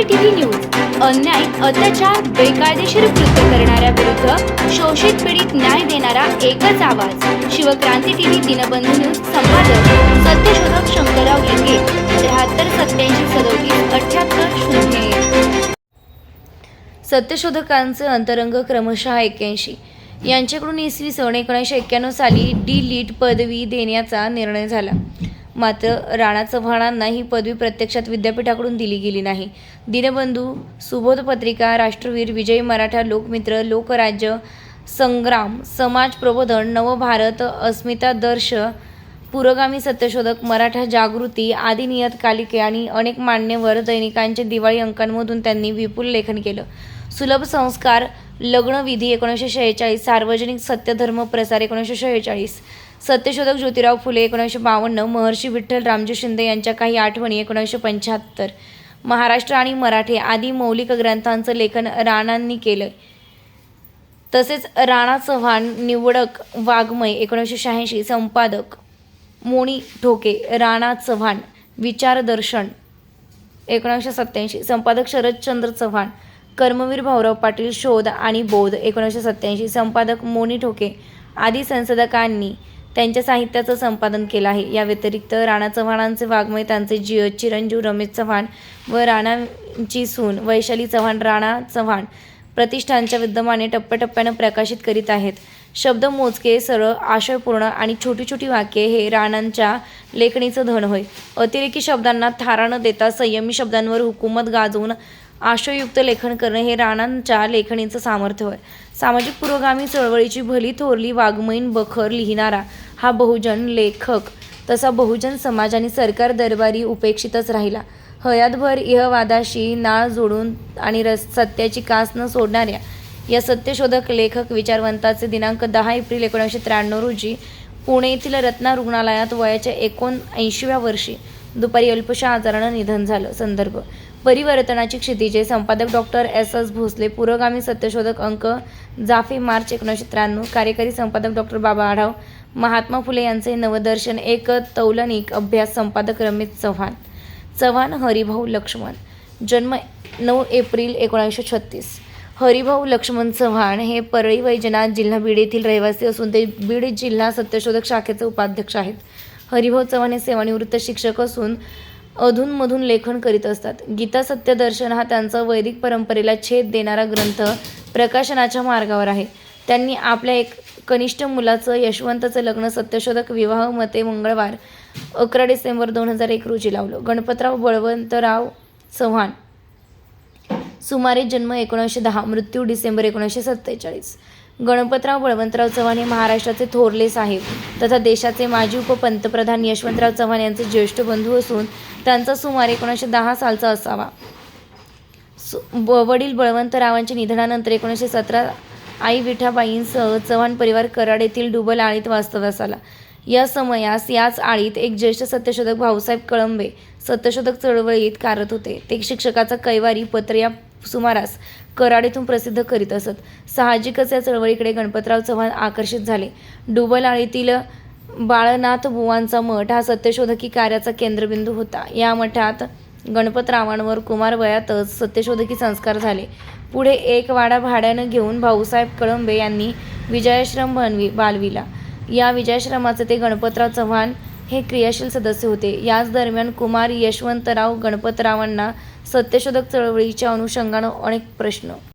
CCTV news. अन्याय अत्याचार बेकायदेशीर कृत्य करणाऱ्या विरुद्ध शोषित पीडित न्याय देणारा एकच आवाज. शिवक्रांती टीव्ही दिनबंधू न्यूज संपादक सत्यशोधक शंकरराव लिंगे त्र्याहत्तर सत्याऐंशी सदोतीस अठ्याहत्तर शून्य सत्यशोधकांचे अंतरंग क्रमशः एक्क्याऐंशी. यांच्याकडून इसवी सन एकोणीसशे एक्क्याण्णव साली डी लीट पदवी देण्याचा निर्णय झाला. मात्र राणा चव्हाणांना ही पदवी प्रत्यक्षात विद्यापीठाकडून दिली गेली नाही. दीनबंधू सुबोध पत्रिका राष्ट्रवीर विजयी मराठा लोकमित्र लोकराज्य संग्राम समाज प्रबोधन नवभारत अस्मितादर्श पुरोगामी सत्यशोधक मराठा जागृती आदी नियतकालिके आणि अनेक मान्यवर दैनिकांचे दिवाळी अंकांमधून त्यांनी विपुल लेखन केलं. सुलभ संस्कार लग्नविधी एकोणीसशे शेहेचाळीस सार्वजनिक सत्यधर्म प्रसार एकोणीसशे शेहेचाळीस सत्यशोधक ज्योतिराव फुले एकोणीसशे बावन्न महर्षी विठ्ठल रामजी शिंदे यांच्या काही आठवणी एकोणीसशे पंच्याहत्तर. महाराष्ट्र आणि मराठी आदी मौलिक ग्रंथांचं लेखन राणांनी केलं तसेच राणा चव्हाण निवडक वाङ्मय एकोणीसशे शहाऐंशी संपादक मोणी ठोके राणा चव्हाण विचारदर्शन एकोणीसशे सत्याऐंशी संपादक शरदचंद्र चव्हाण कर्मवीर भाऊराव पाटील शोध आणि बोध एकोणीसशे सत्याऐंशी संपादक मोनी ठोके आदी संशोधकांनी त्यांच्या साहित्याचं संपादन केलं आहे. या व्यतिरिक्त राणा चव्हाणांचे वाङ्मय त्यांचे जिय चिरंजीव रमेश चव्हाण व राणांची सून वैशाली चव्हाण राणा चव्हाण प्रतिष्ठानच्या विद्यमाने टप्प्याटप्प्यानं प्रकाशित करीत आहेत. शब्द मोजके सरळ आशयपूर्ण आणि छोटी छोटी वाक्ये हे राणांच्या लेखणीचं धन होय. अतिरेकी शब्दांना थारा न देता संयमी शब्दांवर हुकूमत गाजवून आशययुक्त लेखन करणे हे राणांच्या लेखणीचं सामर्थ्य होय. सामाजिक पुरोगामी चळवळीची भली थोरली वाङ्मयीन बखर लिहिणारा हा बहुजन लेखक तसा बहुजन समाज आणि सरकार दरबारी उपेक्षितच राहिला. हयातभर इहवादाशी नाळ जोडून आणि रस सत्याची कास न सोडणाऱ्या या सत्यशोधक लेखक विचारवंताचे दिनांक दहा एप्रिल एकोणीसशे त्र्याण्णव रोजी पुणे येथील रत्ना रुग्णालयात वयाच्या एकोणऐंशीव्या वर्षी दुपारी अल्पशा आजारानं निधन झालं. संदर्भ. परिवर्तनाची क्षितिजे. संपादक डॉक्टर एस. एस. भोसले. पुरोगामी सत्यशोधक अंक जाफे मार्च एकोणीसशे त्र्याण्णव. कार्यकारी संपादक डॉक्टर बाबा आढाव महात्मा फुले यांचे नवदर्शन एक तौलनिक अभ्यास संपादक रमेश चव्हाण चव्हाण हरिभाऊ लक्ष्मण जन्म नऊ एप्रिल एकोणीसशे छत्तीस. हरिभाऊ लक्ष्मण चव्हाण हे परळी वैजनाथ जिल्हा बीड येथील रहिवासी असून ते बीड जिल्हा सत्यशोधक शाखेचे उपाध्यक्ष आहेत. हरिभाऊ चव्हाण हे सेवानिवृत्त शिक्षक असून अधूनमधून लेखन करीत असतात. गीता सत्यदर्शन हा त्यांचा वैदिक परंपरेला छेद देणारा ग्रंथ प्रकाशनाच्या मार्गावर आहे. त्यांनी आपल्या एक कनिष्ठ मुलाचं यशवंतचं लग्न सत्यशोधक विवाह मते मंगळवार अकरा डिसेंबर दोन हजार एक रोजी लावलं. गणपतराव बळवंतराव चव्हाण. सुमारे जन्म एकोणीसशे दहा मृत्यू डिसेंबर एकोणीसशे सत्तेचाळीस. गणपतराव बळवंतराव चव्हाण हे महाराष्ट्राचे थोरले साहेब तथा देशाचे माजी उपपंतप्रधान यशवंतराव चव्हाण यांचे ज्येष्ठ बंधू असून त्यांचा सुमारे एकोणीसशे दहा सालचा असावा. सु- ब- वडील बळवंतरावांच्या निधनानंतर एकोणीसशे सतरा आई विठाबाईंसह चव्हाण परिवार कराड येथील डुबल आळीत वास्तव्यास आला. या समयास याच आळीत एक ज्येष्ठ सत्यशोधक भाऊसाहेब कळंबे सत्यशोधक चळवळीत कार्यरत होते. ते शिक्षकाचा कैवारी पत्र या सुमारास कराड प्रसिद्ध करीत असत. साहजिकच या चळवळीकडे गणपतराव चव्हाण आकर्षित झाले. डुबल आळीतील बाळनाथ बुवांचा मठ हा सत्यशोधकी कार्याचा केंद्रबिंदू होता. या मठात गणपतरावांवर कुमार वयातच सत्यशोधकी संस्कार झाले. पुढे एक वाडा भाड्यानं घेऊन भाऊसाहेब कळंबे यांनी विजयाश्रम बनवी बालविला. या विजयाश्रमाचे ते गणपतराव चव्हाण हे क्रियाशील सदस्य होते. याच दरम्यान कुमार यशवंतराव गणपतरावांना सत्यशोधक चळवळीच्या अनुषंगानं अनेक प्रश्न